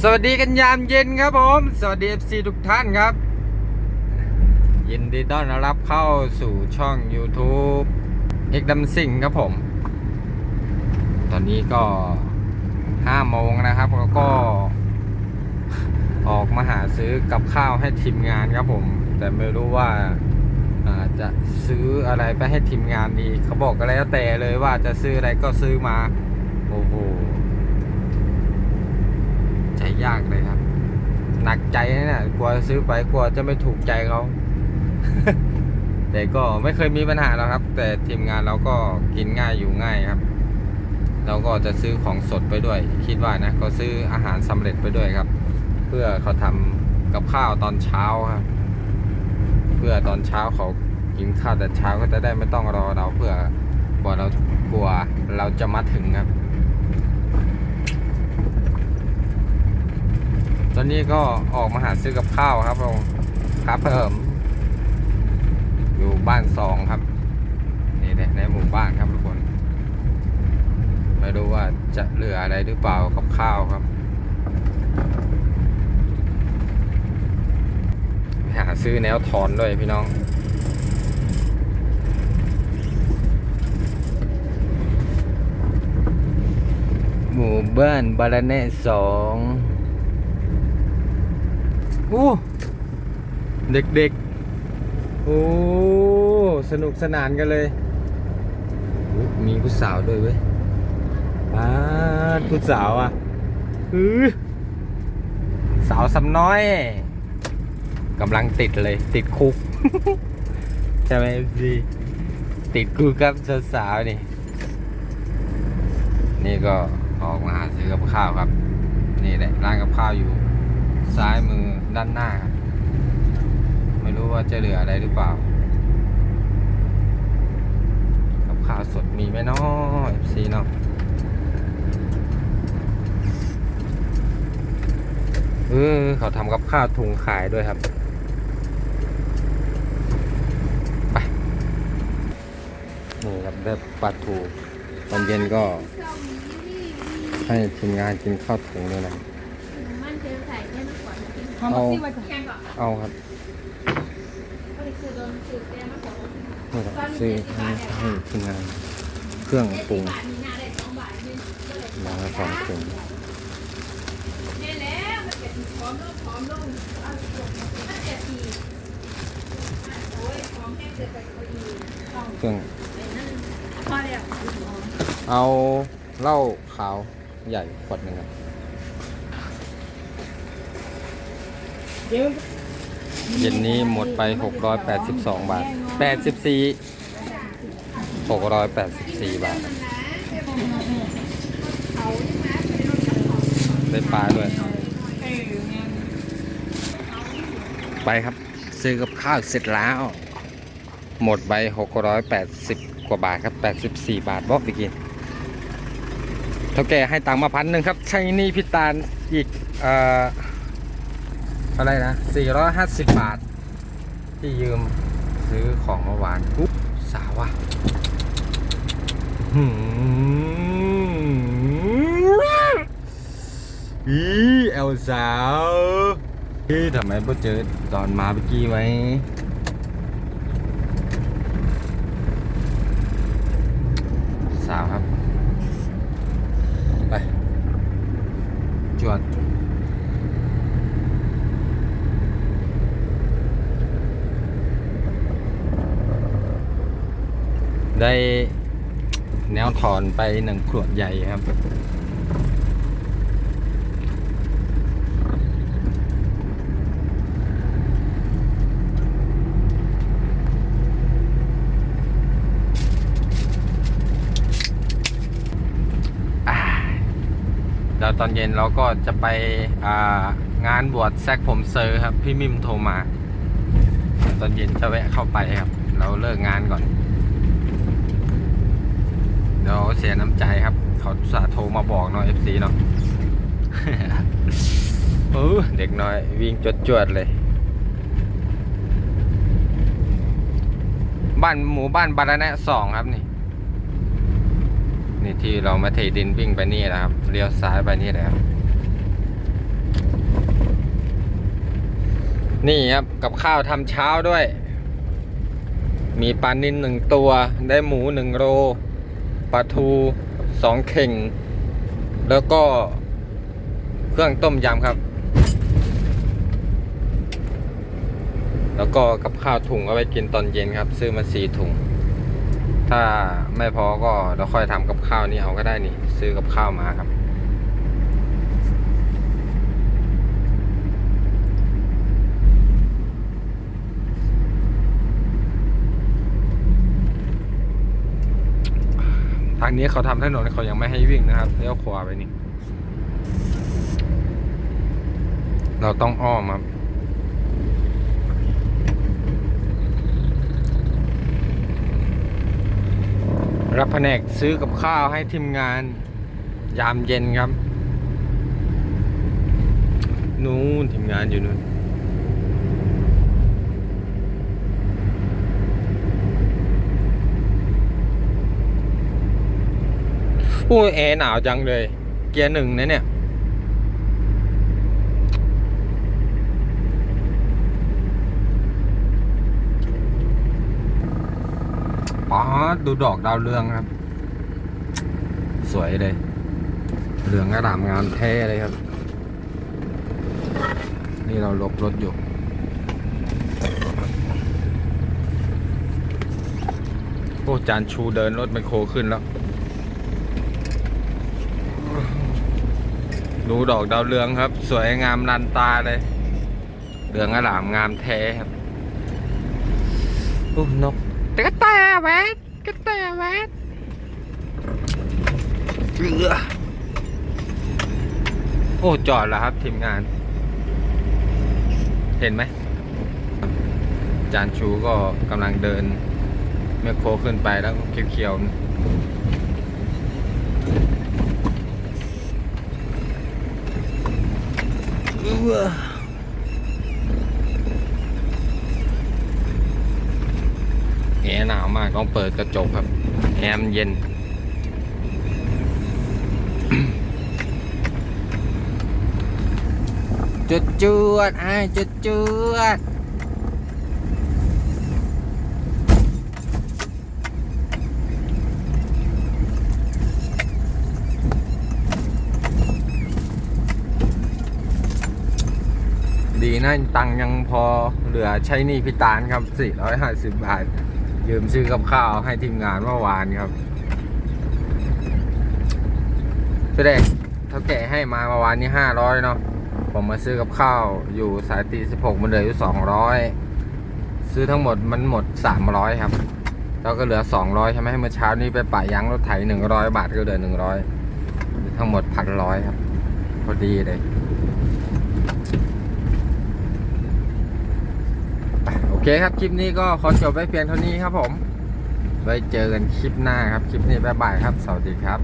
สวัสดีกันยามเย็นครับผม สวัสดี FC ทุกท่านครับ ยินดีต้อนรับเข้าสู่ช่อง YouTube เอกดำสิงครับผม ตอนนี้ก็5โมงนะครับแล้วก็ ออกมาหาซื้อกับข้าวให้ทีมงานครับผม แต่ไม่รู้ว่าจะซื้ออะไรไปให้ทีมงานดี เขาบอกก็แล้วแต่เลยว่าจะซื้ออะไรก็ซื้อมา โอ้โห ยากเลยครับ หนักใจนะเนี่ยกลัวซื้อไปกลัวจะไม่ถูกใจเขาแต่ก็ไม่เคยมีปัญหาหรอกครับ แต่ทีมงานเราก็กินง่ายอยู่ง่ายครับ เราก็จะซื้อของสดไปด้วย คิดว่านะก็ซื้ออาหารสำเร็จไปด้วยครับ เพื่อเขาทำกับข้าวตอนเช้าครับ เพื่อตอนเช้าเขากินข้าวแต่เช้าก็จะได้ไม่ต้องรอเราเพื่อกลัวเรากลัวเราจะมาถึงครับ ตอนนี้ก็ออกมาหาซื้อกับข้าวครับผมครับเพิ่มอยู่บ้านสองครับ นี่แหละในหมู่บ้านครับทุกคนไม่รู้ว่าจะเหลืออะไรหรือเปล่ากับข้าวครับหาซื้อแนวถอนด้วยพี่น้องหมู่บ้านบาลาเน่สอง อ้ เด็กๆ โอ้ สนุกสนานกันเลย มีผู้สาวด้วยเว้ยป้าผู้สาวอะอือสาวสำน้อยกำลังติดเลย ติดคุก ใช่ไหมพี่ติดคุกกับสาวๆนี่ นี่ก็ออกมาหาซื้อกับข้าวครับ นี่แหละร้านกับข้าวอยู่ ซ้ายมือ ด้านหน้าครับไม่รู้ว่าจะเหลืออะไรหรือเปล่า กับข้าวสดมีไหมเนาะ FC เนาะเออเขาทำกับข้าวถุงขายด้วยครับไปนี่ครับได้ปลาทูตอนเย็นก็ ให้ทีมงานกินข้าวถุงด้วยนะ มันเจอใส่แค่มาก กว่านะ How much is it? แค่ก่อนเอาครับก็เลยคือโดนสืบแก้มากกว่านี่แหละซื้อให้ให้ทีมงานเครื่องปรุงบาทมีหน้าได้สองบาทยืนก็เลยมาละสองถุงเนี่ยแล้วมันเป็นพร้อมลงพร้อมลงเอาลงมันจะทีโอ้ยพร้อมแค่เกิดไปพอดีต้องเครื่องเป็นนั่นพอแล้วเอาเหล้าขาวใหญ่ขวดหนึ่งครับ เย็นนี้หมดไป 682 บาท 84 684 บาท ได้ปลาด้วย ไปครับ ซื้อกับข้าวเสร็จแล้ว หมดไป 680 กว่าบาทครับ 84 บาทบอกไปกินเท่าแก่ให้ตังค์มาพันหนึ่งครับ ใช้นี่พิตาลอีก เอ่อ อะไรนะ 450 บาท ที่ยืมซื้อของเมื่อวานอุ๊บสาวะหืมอีเอลสาวอีทำไมพ่เจอตอนมาเมื่อกี้ไหมสาวครับ ไป จวด ได้แนวถอนไปหนึ่งขวดใหญ่ครับ แล้วตอนเย็นเราก็จะไปางานบวชแซกผมเซอร์ครับ พี่มิมโทรมา ตอนเย็นจะแวะเข้าไปครับ เราเลิกงานก่อน เดี๋ยวเสียน้ำใจครับ เขาสาโทรมาบอกเนาะเอฟซีเนาะโอ้เด็กน้อยวิ่งจวดๆเลย บ้านหมู่บ้านบารณะสองครับนี่ นี่ที่เรามาเทดินวิ่งไปนี่นะครับเลี้ยวซ้ายไปนี่แล้วนี่ครับกับข้าวทำเช้าด้วย มีปลานินหนึ่งตัวได้หมูหนึ่งโล ปลาทูสองเข่ง แล้วก็เครื่องต้มยำครับ แล้วก็กับข้าวถุงเอาไว้กินตอนเย็นครับ ซื้อมาสี่ถุง ถ้าไม่พอก็เราค่อยทำกับข้าวนี่เอาก็ได้นี่ ซื้อกับข้าวมาครับ ทาง นี้เขาทำถนนเขายังไม่ให้วิ่งนะครับเลี้ยวขวาไปนี่ เราต้องอ้อมครับรับแผนกซื้อกับข้าวให้ทีมงานยามเย็นครับ นู้นทีมงานอยู่นู้น โอ้ยแอร์หนาวจังเลย เกียร์หนึ่งนะเนี่ยอ๋อดูดอกดาวเรืองครับ สวยเลยเรืองกระดามงามแท้เลยครับ นี่เราลบรถอยู่โอ้จานชูเดินรถไมโครขึ้นแล้ว ดูดอกดาวเรืองครับ สวยงามนันตาเลยเรืองอลามงามแท้ครับโอ้นกตะกะแตแวดกระแตแวดเอือโอ้จอดแล้วครับทีมงาน เห็นไหมจานชูก็กำลังเดินแมคโครขึ้นไปแล้วเขียวๆ แอร์หนาวมากต้องเปิดกระจกครับแอร์มันเย็น จุดจวดไอ้จุดจวดดี นะตังยังพอเหลือใช้หนี้พิตานครับ 450 บาท ยืมซื้อกับข้าวให้ทีมงานเมื่อวานครับแสดงเท่าแก่ให้มาเมื่อวานนี้ 500 เนาะผมมาซื้อกับข้าวอยู่สายตี 16 มันเหลืออยู่ 200 ซื้อทั้งหมดมันหมด 300 ครับแล้วก็เหลือ 200 ใช่ไหมเมื่อเช้านี้ไปป่ายยางรถไถ 100 บาทก็เหลือ 100 ทั้งหมดพันร้อยครับ พอดีเลย โอ เคครับ คลิปนี้ก็ขอจบไว้เพียงเท่านี้ครับผม ไว้เจอกันคลิปหน้าครับ คลิปนี้บ๊ายบายครับ สวัสดีครับ